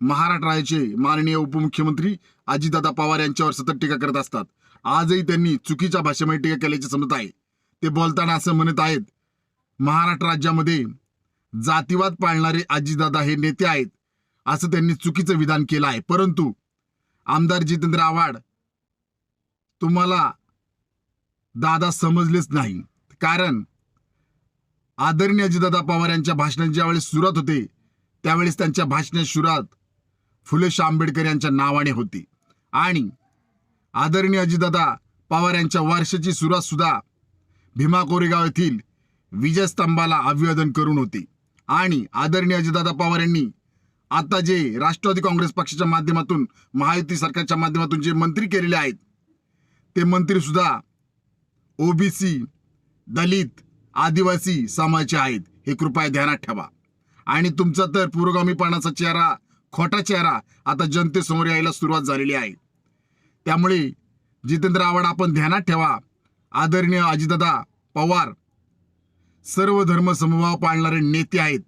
महाराष्ट्राचे माननीय उपमुख्यमंत्री अजितदादा पवार यांच्यावर सतत टीका करत असतात. आजही त्यांनी चुकीच्या भाषेमध्ये टीका केल्याचे समजत आहे. ते बोलताना असं म्हणत आहेत महाराष्ट्र राज्यामध्ये जातीवाद पाळणारे अजितदादा हे नेते आहेत असं त्यांनी चुकीचं विधान केलं आहे. परंतु आमदार जितेंद्र आव्हाड तुम्हाला दादा समजलेच नाही. कारण आदरणीय अजितदादा पवार यांच्या भाषणाची ज्यावेळेस सुरुवात होते त्यावेळेस त्यांच्या भाषणात सुरुवात फुले शाह आंबेडकर यांच्या नावाने होती. आणि आदरणीय अजितदादा पवार यांच्या वर्षाची सुरुवात सुद्धा भीमा कोरेगाव येथील विजयस्तंभाला अभिवादन करून होती. आणि आदरणीय अजितदादा पवार यांनी आता जे राष्ट्रवादी काँग्रेस पक्षाच्या माध्यमातून महायुती सरकारच्या माध्यमातून जे मंत्री केलेले आहेत ते मंत्री सुद्धा ओबीसी दलित आदिवासी समाजाचे आहेत. हे कृपया ध्यानात ठेवा. आणि तुमचा तर पुरोगामीपणाचा चेहरा खोटा चेहरा आता जनतेसमोर यायला सुरुवात झालेली आहे. त्यामुळे जितेंद्र आव्हाड आपण ध्यानात ठेवा. आदरणीय अजितदादा पवार सर्व धर्म समभाव पाळणारे नेते आहेत.